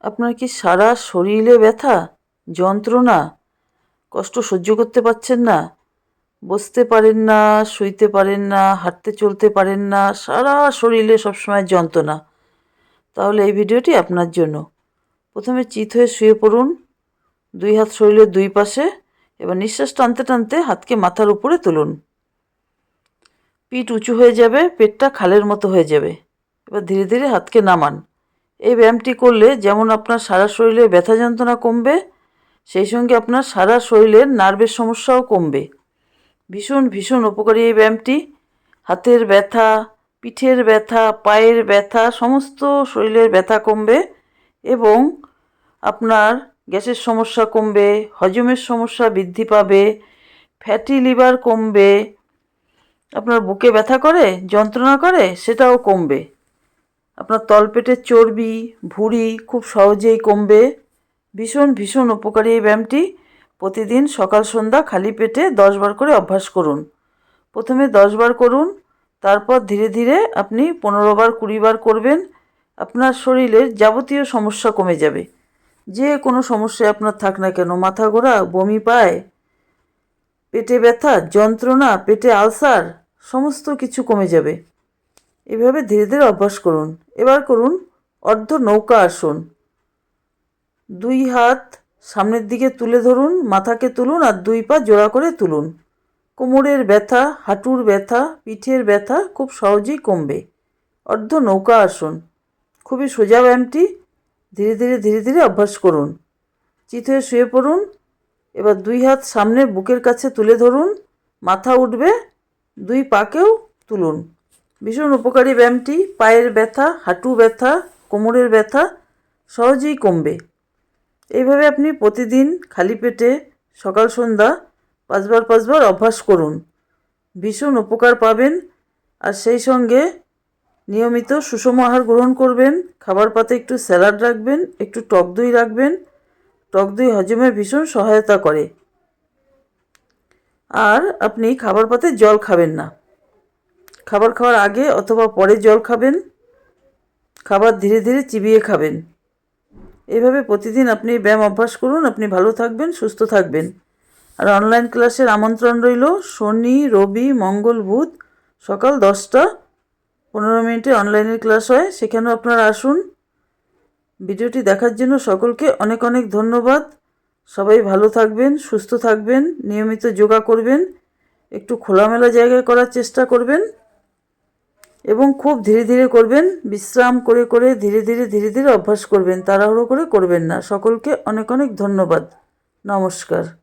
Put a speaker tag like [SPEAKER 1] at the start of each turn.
[SPEAKER 1] আপনার কি সারা শরীরে ব্যথা, যন্ত্রণা? কষ্ট সহ্য করতে পারছেন না। বসতে পারেন না, শুইতে পারেন না, হাঁটতে চলতে পারেন না, সারা শরীরে সবসময় যন্ত্রণা। তাহলে এই ভিডিওটি আপনার জন্য। প্রথমে চিত হয়ে শুয়ে পড়ুন। দুই হাত শরীরের দুই পাশে, এবার নিঃশ্বাস টানতে টানতে হাতকে মাথার উপরে তুলুন। পিঠ উঁচু হয়ে যাবে, পেটটা খালের মতো হয়ে যাবে। এবার ধীরে ধীরে হাতকে নামান। এই ব্যায়ামটি করলে যেমন আপনার সারা শরীরে ব্যথা যন্ত্রণা কমবে, সেই সঙ্গে আপনার সারা শরীরের নার্ভের সমস্যাও কমবে। ভীষণ ভীষণ উপকারী এই ব্যায়ামটি। হাতের ব্যথা, পিঠের ব্যথা, পায়ের ব্যথা, সমস্ত শরীরের ব্যথা কমবে এবং আপনার গ্যাসের সমস্যা কমবে, হজমের সমস্যা বৃদ্ধি পাবে, ফ্যাটি লিভার কমবে, আপনার বুকে ব্যথা করে, যন্ত্রণা করে, সেটাও কমবে। আপনার তলপেটের চর্বি, ভুঁড়ি খুব সহজেই কমবে। ভীষণ ভীষণ উপকারী এই ব্যায়ামটি। প্রতিদিন সকাল, সন্ধ্যা খালি পেটে দশ বার করে অভ্যাস করুন। প্রথমে দশ বার করুন, তারপর ধীরে ধীরে আপনি পনেরো বার, কুড়ি বার করবেন। আপনার শরীরের যাবতীয় সমস্যা কমে যাবে। যে কোনো সমস্যায় আপনার থাক না কেন, মাথা ঘোরা, বমি পায়, পেটে ব্যথা, যন্ত্রণা, পেটে আলসার, সমস্ত কিছু কমে যাবে। এভাবে ধীরে ধীরে অভ্যাস করুন। এবার করুন, অর্ধ নৌকা আসন। দুই হাত সামনের দিকে তুলে ধরুন, মাথাকে তুলুন আর দুই পা জোড়া করে তুলুন। কোমরের ব্যথা, হাঁটুর ব্যথা, পিঠের ব্যথা খুব সহজেই কমবে। অর্ধ নৌকা আসন। খুবই সোজা ব্যায়ামটি। ধীরে ধীরে ধীরে ধীরে অভ্যাস করুন। হয়ে শুয়ে পড়ুন। এবার দুই হাত সামনের বুকের কাছে তুলে ধরুন। মাথা উঠবে, দুই পাকেও তুলুন। ভীষণ উপকারী ব্যায়ামটি, পায়ের ব্যথা হাঁটু ব্যথা, কোমরের ব্যথা, সহজেই কমবে। এইভাবে আপনি প্রতিদিন খালি পেটে সকাল, সন্ধ্যা পাঁচবার পাঁচবার অভ্যাস করুন। ভীষণ উপকার পাবেন আর সেই সঙ্গে নিয়মিত সুষম আহার গ্রহণ করবেন, খাবার পাতে একটু স্যালাড রাখবেন, একটু টক দই রাখবেন। টক দই হজমে ভীষণ সহায়তা করে। আর আপনি খাবার পাতে জল খাবেন না। খাবার খাওয়ার আগে অথবা পরে জল খাবেন, খাবার ধীরে ধীরে চিবিয়ে খাবেন। এভাবে প্রতিদিন আপনি ব্যায়াম অভ্যাস করুন, আপনি ভালো থাকবেন, সুস্থ থাকবেন। আর অনলাইন ক্লাসের আমন্ত্রণ রইল শনি, রবি, মঙ্গল, বুধ। সকাল দশটা, পনেরো মিনিটে অনলাইনের ক্লাস হয়, সেখানেও আপনারা আসুন। ভিডিওটি দেখার জন্য সকলকে অনেক অনেক ধন্যবাদ। সবাই ভালো থাকবেন, সুস্থ থাকবেন, নিয়মিত যোগা করবেন, একটু খোলামেলা জায়গায় করার চেষ্টা করবেন। এবং খুব ধীরে ধীরে করবেন, বিশ্রাম করে করে ধীরে ধীরে ধীরে ধীরে অভ্যাস করবেন, তাড়াহুড়ো করে করবেন না। সকলকে অনেক অনেক ধন্যবাদ। নমস্কার।